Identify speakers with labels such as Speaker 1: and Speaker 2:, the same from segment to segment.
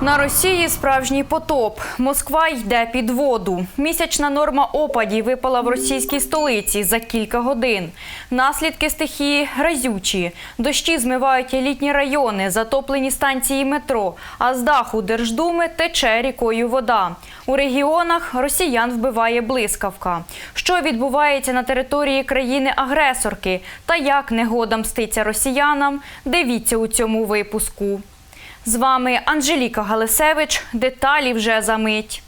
Speaker 1: На Росії справжній потоп. Москва йде під воду. Місячна норма опадів випала в російській столиці за кілька годин. Наслідки стихії разючі. Дощі змивають елітні райони, затоплені станції метро. А з даху Держдуми тече рікою вода. У регіонах росіян вбиває блискавка. Що відбувається на території країни-агресорки та як негода мститься росіянам? Дивіться у цьому випуску. З вами Анжеліка Галисевич. Деталі вже за мить.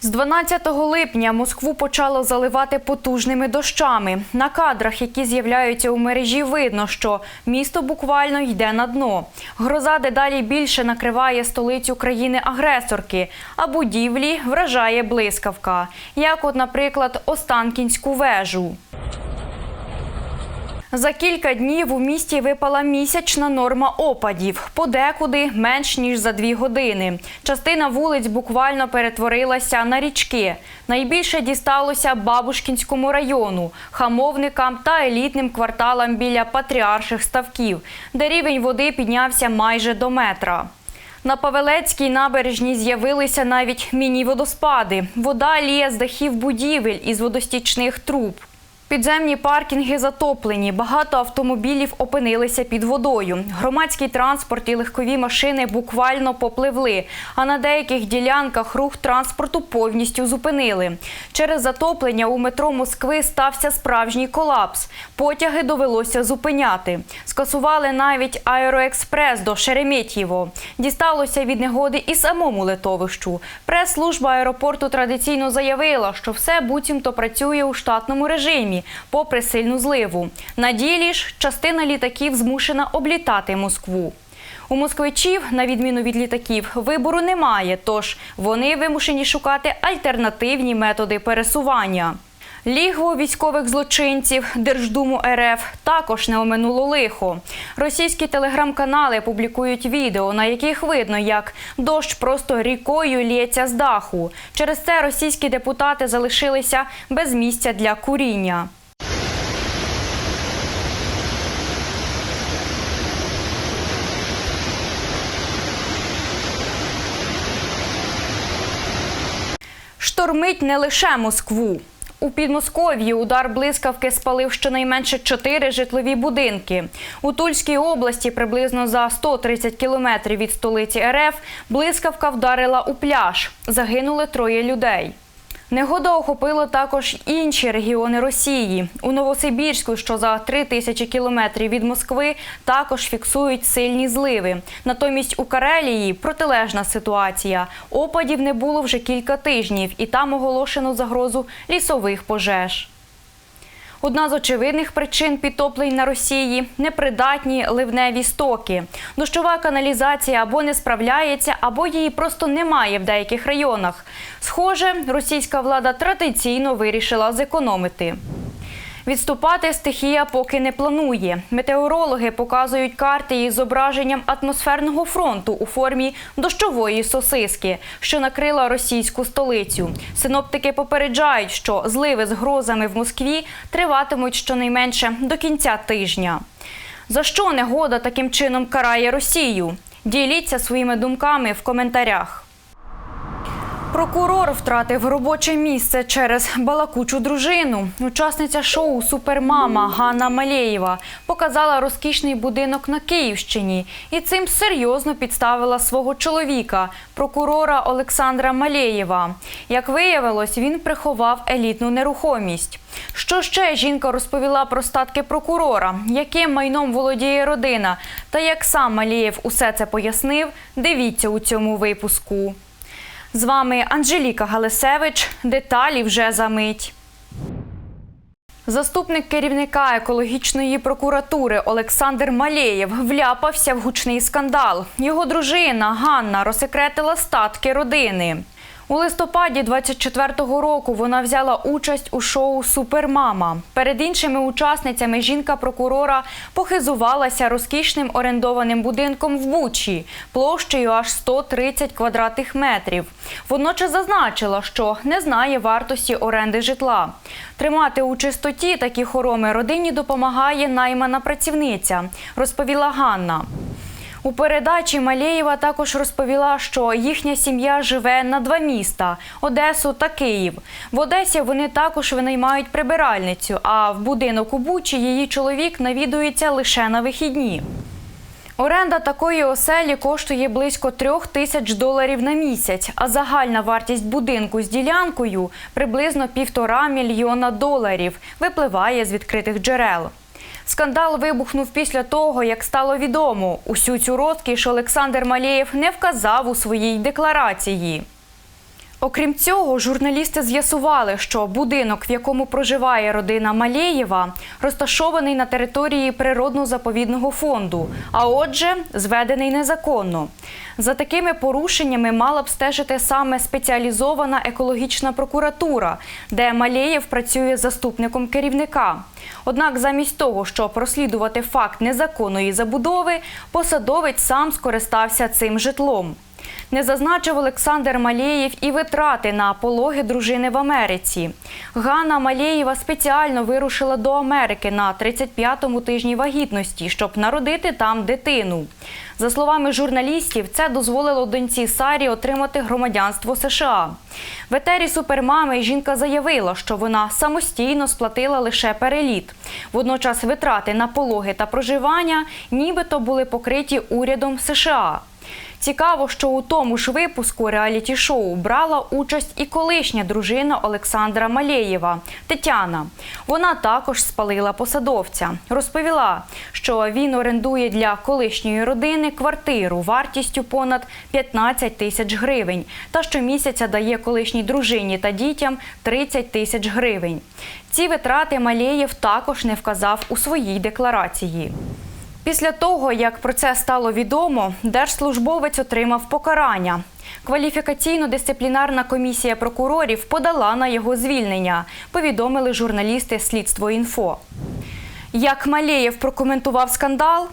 Speaker 1: З 12 липня Москву почало заливати потужними дощами. На кадрах, які з'являються у мережі, видно, що місто буквально йде на дно. Гроза дедалі більше накриває столицю країни-агресорки, а будівлі вражає блискавка, як, от, наприклад, Останкінську вежу. За кілька днів у місті випала місячна норма опадів, подекуди менш ніж за дві години. Частина вулиць буквально перетворилася на річки. Найбільше дісталося Бабушкінському району, хамовникам та елітним кварталам біля патріарших ставків, де рівень води піднявся майже до метра. На Павелецькій набережній з'явилися навіть міні-водоспади. Вода ліє з дахів будівель із водостічних труб. Підземні паркінги затоплені, багато автомобілів опинилися під водою. Громадський транспорт і легкові машини буквально попливли, а на деяких ділянках рух транспорту повністю зупинили. Через затоплення у метро Москви стався справжній колапс. Потяги довелося зупиняти. Скасували навіть аероекспрес до Шереметьєво. Дісталося від негоди і самому литовищу. Прес-служба аеропорту традиційно заявила, що все буцімто працює у штатному режимі попри сильну зливу. На ділі ж частина літаків змушена облітати Москву. У москвичів, на відміну від літаків, вибору немає, тож вони вимушені шукати альтернативні методи пересування. Лігво військових злочинців Держдуму РФ також не оминуло лихо. Російські телеграм-канали публікують відео, на яких видно, як дощ просто рікою лється з даху. Через це російські депутати залишилися без місця для куріння. Штормить не лише Москву. У Підмосков'ї удар блискавки спалив щонайменше чотири житлові будинки. У Тульській області, приблизно за 130 кілометрів від столиці РФ, блискавка вдарила у пляж. Загинули троє людей. Негода охопила також інші регіони Росії. У Новосибірську, що за три тисячі кілометрів від Москви, також фіксують сильні зливи. Натомість у Карелії протилежна ситуація. Опадів не було вже кілька тижнів, і там оголошено загрозу лісових пожеж. Одна з очевидних причин підтоплень на Росії непридатні ливневі стоки. Дощова каналізація або не справляється, або її просто немає в деяких районах. Схоже, російська влада традиційно вирішила зекономити. Відступати стихія поки не планує. Метеорологи показують карти із зображенням атмосферного фронту у формі дощової сосиски, що накрила російську столицю. Синоптики попереджають, що зливи з грозами в Москві триватимуть щонайменше до кінця тижня. За що негода таким чином карає Росію? Діліться своїми думками в коментарях. Прокурор втратив робоче місце через балакучу дружину. Учасниця шоу Супермама Ганна Малєєва показала розкішний будинок на Київщині і цим серйозно підставила свого чоловіка, прокурора Олександра Малєєва. Як виявилось, він приховав елітну нерухомість. Що ще жінка розповіла про статки прокурора, яким майном володіє родина, та як сам Малєєв усе це пояснив, дивіться у цьому випуску. З вами Анжеліка Галисевич. Деталі вже за мить. Заступник керівника екологічної прокуратури Олександр Малеєв вляпався в гучний скандал. Його дружина Ганна розсекретила статки родини. У листопаді 24-го року вона взяла участь у шоу Супермама. Перед іншими учасницями жінка прокурора похизувалася розкішним орендованим будинком в Бучі площею аж 130 квадратних метрів. Водночас зазначила, що не знає вартості оренди житла. Тримати у чистоті такі хороми родині допомагає наймана працівниця, розповіла Ганна. У передачі Малєєва також розповіла, що їхня сім'я живе на два міста Одесу та Київ. В Одесі вони також винаймають прибиральницю, а в будинок у Бучі її чоловік навідується лише на вихідні. Оренда такої оселі коштує близько трьох тисяч доларів на місяць, а загальна вартість будинку з ділянкою приблизно півтора мільйона доларів. Випливає з відкритих джерел. Скандал вибухнув після того, як стало відомо. Усю цю розкіш Олександр Малєєв не вказав у своїй декларації. Окрім цього, журналісти з'ясували, що будинок, в якому проживає родина Малєєва, розташований на території природно-заповідного фонду, а отже, зведений незаконно. За такими порушеннями мала б стежити саме спеціалізована екологічна прокуратура, де Малєєв працює заступником керівника. Однак, замість того, щоб розслідувати факт незаконної забудови, посадовець сам скористався цим житлом. Не зазначив Олександр Малєєв і витрати на пологи дружини в Америці. Ганна Малєєва спеціально вирушила до Америки на 35-му тижні вагітності, щоб народити там дитину. За словами журналістів, це дозволило доньці Сарі отримати громадянство США. В етері супермами жінка заявила, що вона самостійно сплатила лише переліт. Водночас витрати на пологи та проживання нібито були покриті урядом США. Цікаво, що у тому ж випуску реаліті-шоу брала участь і колишня дружина Олександра Малєєва Тетяна. Вона також спалила посадовця. Розповіла, що він орендує для колишньої родини квартиру вартістю понад 15 тисяч гривень та щомісяця дає колишній дружині та дітям 30 тисяч гривень. Ці витрати Малєєв також не вказав у своїй декларації. Після того, як про це стало відомо, держслужбовець отримав покарання. Кваліфікаційно-дисциплінарна комісія прокурорів подала на його звільнення, повідомили журналісти Слідство інфо. Як Малеєв прокоментував скандал?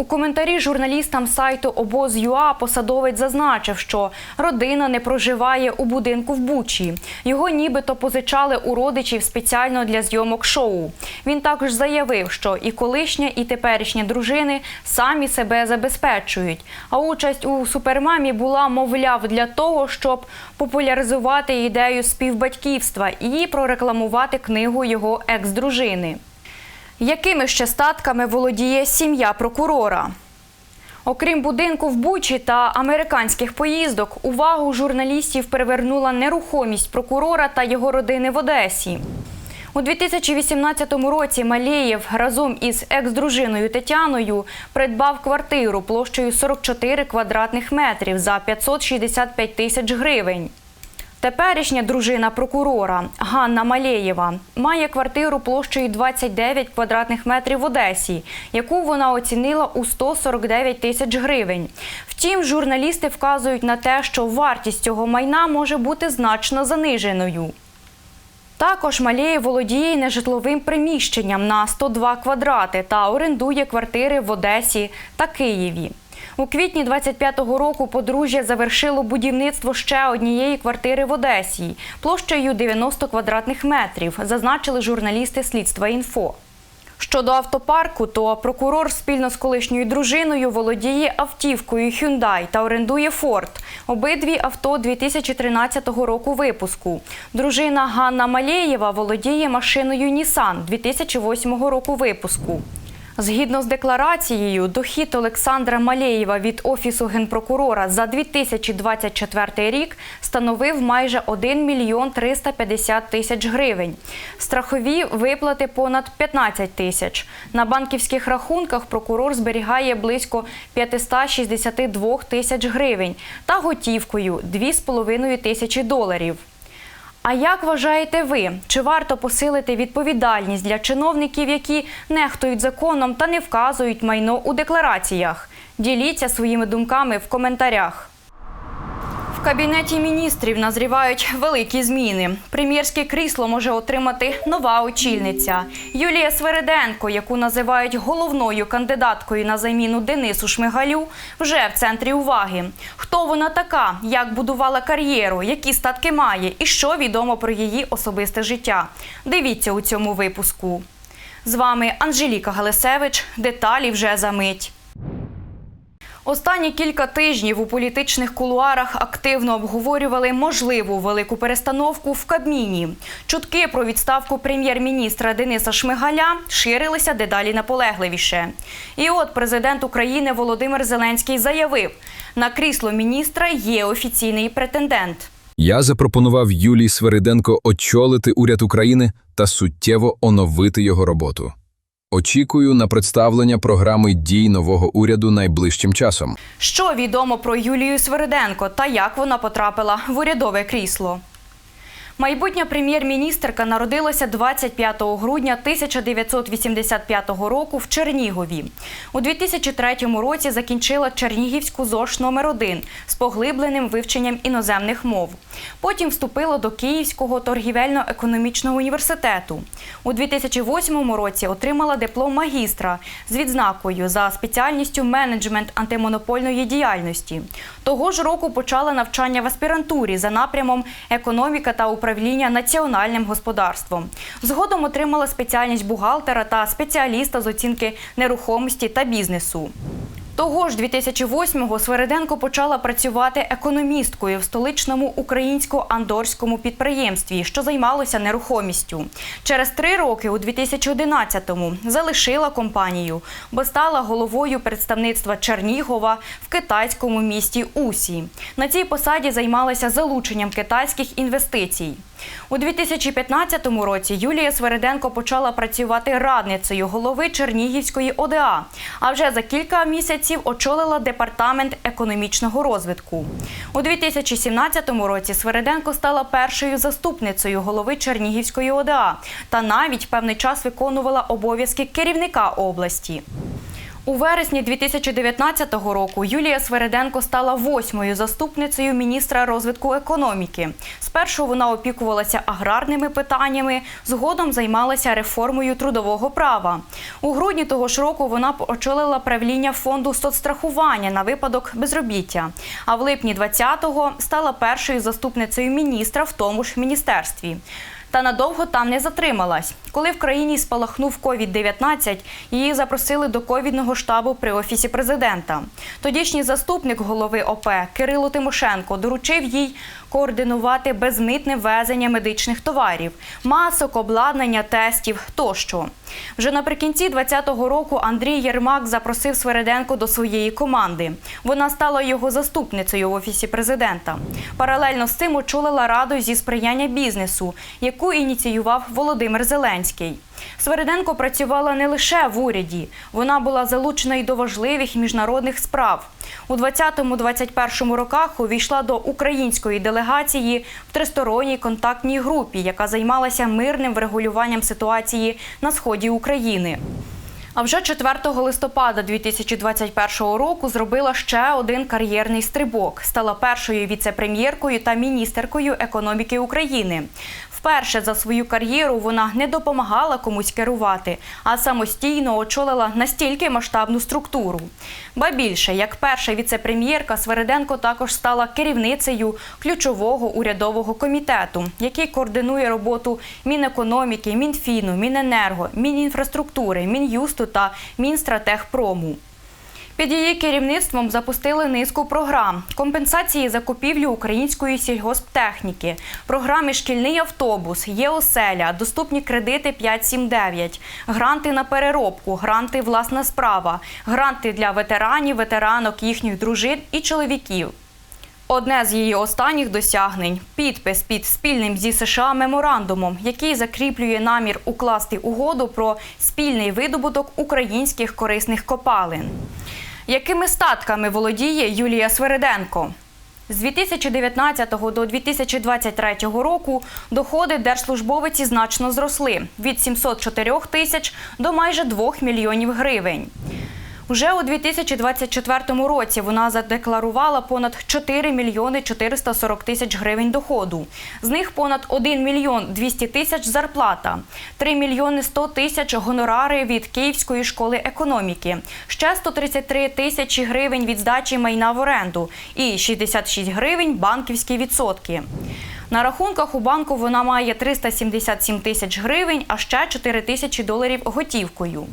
Speaker 1: У коментарі журналістам сайту обоз.ua посадовець зазначив, що родина не проживає у будинку в Бучі. Його нібито позичали у родичів спеціально для зйомок шоу. Він також заявив, що і колишня, і теперішня дружини самі себе забезпечують. А участь у супермамі була, мовляв, для того, щоб популяризувати ідею співбатьківства і прорекламувати книгу його екс-дружини. Якими ще статками володіє сім'я прокурора? Окрім будинку в Бучі та американських поїздок, увагу журналістів привернула нерухомість прокурора та його родини в Одесі. У 2018 році Малєєв разом із екс-дружиною Тетяною придбав квартиру площею 44 квадратних метрів за 565 тисяч гривень. Теперішня дружина прокурора Ганна Малєєва має квартиру площею 29 квадратних метрів в Одесі, яку вона оцінила у 149 тисяч гривень. Втім, журналісти вказують на те, що вартість цього майна може бути значно заниженою. Також Малєєв володіє нежитловим приміщенням на 102 квадрати та орендує квартири в Одесі та Києві. У квітні 25-го року подружжя завершило будівництво ще однієї квартири в Одесі площею 90 квадратних метрів, зазначили журналісти слідства інфо. Щодо автопарку, то прокурор спільно з колишньою дружиною володіє автівкою Hyundai та орендує Ford. Обидві авто 2013 року випуску. Дружина Ганна Малєєва володіє машиною Nissan 2008 року випуску. Згідно з декларацією, дохід Олександра Малєєва від Офісу генпрокурора за 2024 рік становив майже 1 мільйон 350 тисяч гривень. Страхові виплати понад 15 тисяч. На банківських рахунках прокурор зберігає близько 562 тисяч гривень та готівкою 2,5 тисячі доларів. А як вважаєте ви, чи варто посилити відповідальність для чиновників, які нехтують законом та не вказують майно у деклараціях? Діліться своїми думками в коментарях. Кабінеті міністрів назрівають великі зміни. Прем'єрське крісло може отримати нова очільниця Юлія Свериденко, яку називають головною кандидаткою на заміну Денису Шмигалю, вже в центрі уваги. Хто вона така, як будувала кар'єру, які статки має і що відомо про її особисте життя. Дивіться у цьому випуску. З вами Анжеліка Галисевич. Деталі вже за мить. Останні кілька тижнів у політичних кулуарах активно обговорювали можливу велику перестановку в Кабміні. Чутки про відставку прем'єр-міністра Дениса Шмигаля ширилися дедалі наполегливіше. І от президент України Володимир Зеленський заявив: на крісло міністра є офіційний претендент.
Speaker 2: Я запропонував Юлії Свериденко очолити уряд України та суттєво оновити його роботу. Очікую на представлення програми дій нового уряду найближчим часом.
Speaker 1: Що відомо про Юлію Свириденко та як вона потрапила в урядове крісло? Майбутня прем'єр-міністерка народилася 25 грудня 1985 року в Чернігові. У 2003 році закінчила Чернігівську ЗОШ номер 1 з поглибленим вивченням іноземних мов. Потім вступила до Київського торгівельно-економічного університету. У 2008 році отримала диплом магістра з відзнакою за спеціальністю менеджмент антимонопольної діяльності. Того ж року почала навчання в аспірантурі за напрямом економіка та управління національним господарством. Згодом отримала спеціальність бухгалтера та спеціаліста з оцінки нерухомості та бізнесу. Того ж 2008-го Свериденко почала працювати економісткою в столичному українсько-андорському підприємстві, що займалося нерухомістю. Через три роки, у 2011-му, залишила компанію, бо стала головою представництва Чернігова в китайському місті Усі. На цій посаді займалася залученням китайських інвестицій. У 2015 році Юлія Свериденко почала працювати радницею голови Чернігівської ОДА, а вже за кілька місяців очолила департамент економічного розвитку. У 2017 році Свериденко стала першою заступницею голови Чернігівської ОДА та навіть певний час виконувала обов'язки керівника області. У вересні 2019 року Юлія Свериденко стала восьмою заступницею міністра розвитку економіки. Спершу вона опікувалася аграрними питаннями, згодом займалася реформою трудового права. У грудні того ж року вона очолила правління фонду соцстрахування на випадок безробіття. А в липні 20-го стала першою заступницею міністра в тому ж міністерстві. Та надовго там не затрималась. Коли в країні спалахнув COVID-19, її запросили до ковідного штабу при офісі президента. Тодішній заступник голови ОП Кирило Тимошенко доручив їй координувати безмитне ввезення медичних товарів, масок, обладнання, тестів тощо. Вже наприкінці 2020 року Андрій Єрмак запросив Свериденко до своєї команди. Вона стала його заступницею в офісі президента. Паралельно з цим очолила раду зі сприяння бізнесу, яку ініціював Володимир Зеленський. Свериденко працювала не лише в уряді, вона була залучена й до важливих міжнародних справ. У 20-21 роках увійшла до української делегації в тристоронній контактній групі, яка займалася мирним врегулюванням ситуації на сході України. А вже 4 листопада 2021 року зробила ще один кар'єрний стрибок. Стала першою віце-прем'єркою та міністеркою економіки України. Вперше за свою кар'єру вона не допомагала комусь керувати, а самостійно очолила настільки масштабну структуру. Ба більше, як перша віце-прем'єрка, Свериденко також стала керівницею ключового урядового комітету, який координує роботу Мінекономіки, Мінфіну, Міненерго, Мінінфраструктури, Мін'юсту та Мінстратегпрому. Під її керівництвом запустили низку програм: компенсації закупівлі української сільгосптехніки, програми Шкільний автобус, ЄОселя, доступні кредити 579, гранти на переробку, гранти власна справа, гранти для ветеранів, ветеранок, їхніх дружин і чоловіків. Одне з її останніх досягнень підпис під спільним зі США меморандумом, який закріплює намір укласти угоду про спільний видобуток українських корисних копалин. Якими статками володіє Юлія Свериденко? З 2019 до 2023 року доходи держслужбовиці значно зросли від 704 тисяч до майже 2 мільйонів гривень. Уже у 2024 році вона задекларувала понад 4 мільйони 440 тисяч гривень доходу. З них понад 1 мільйон 200 тисяч зарплата, 3 мільйони 100 тисяч гонорари від Київської школи економіки, ще 133 тисячі гривень від здачі майна в оренду і 66 гривень банківські відсотки. На рахунках у банку вона має 377 тисяч гривень, а ще 4 тисячі доларів готівкою.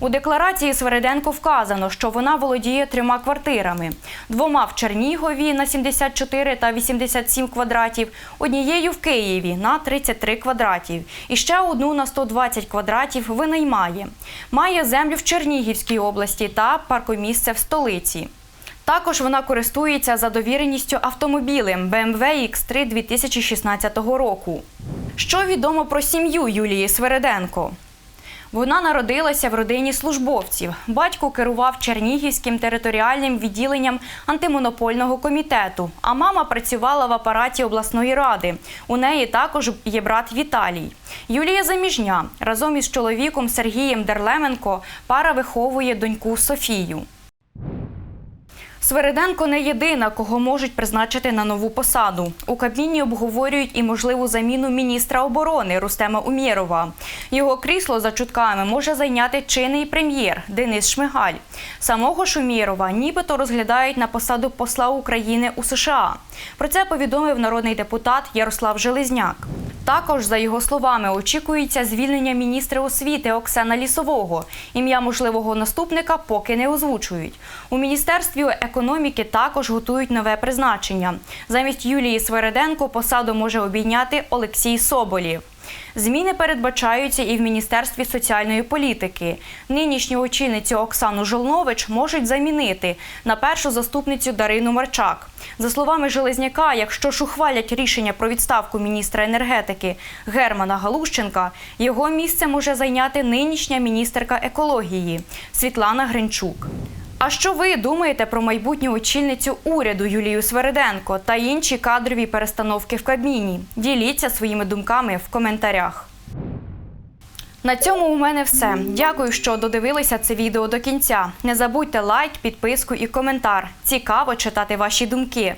Speaker 1: У декларації Свериденко вказано, що вона володіє трьома квартирами: двома в Чернігові на 74 та 87 квадратів, однією в Києві на 33 квадратів і ще одну на 120 квадратів винаймає. Має землю в Чернігівській області та паркомісце в столиці. Також вона користується за довіреністю автомобілем BMW X3 2016 року. Що відомо про сім'ю Юлії Свериденко? Вона народилася в родині службовців. Батько керував Чернігівським територіальним відділенням антимонопольного комітету, а мама працювала в апараті обласної ради. У неї також є брат Віталій. Юлія заміжня. Разом із чоловіком Сергієм Дерлеменко пара виховує доньку Софію. Свериденко не єдина, кого можуть призначити на нову посаду. У Кабміні обговорюють і можливу заміну міністра оборони Рустема Умєрова. Його крісло за чутками може зайняти чинний прем'єр Денис Шмигаль. Самого ж нібито розглядають на посаду посла України у США. Про це повідомив народний депутат Ярослав Железняк. Також, за його словами, очікується звільнення міністра освіти Оксана Лісового. Ім'я можливого наступника поки не озвучують. У міністерстві економіки також готують нове призначення. Замість Юлії Свереденко посаду може обійняти Олексій Соболєв. Зміни передбачаються і в Міністерстві соціальної політики. Нинішню очільницю Оксану Жолнович можуть замінити на першу заступницю Дарину Марчак. За словами Железняка, якщо ж ухвалять рішення про відставку міністра енергетики Германа Галущенка, його місце може зайняти нинішня міністерка екології Світлана Гринчук. А що ви думаєте про майбутню очільницю уряду Юлію Свериденко та інші кадрові перестановки в Кабміні? Діліться своїми думками в коментарях. На цьому у мене все. Дякую, що додивилися це відео до кінця. Не забудьте лайк, підписку і коментар. Цікаво читати ваші думки.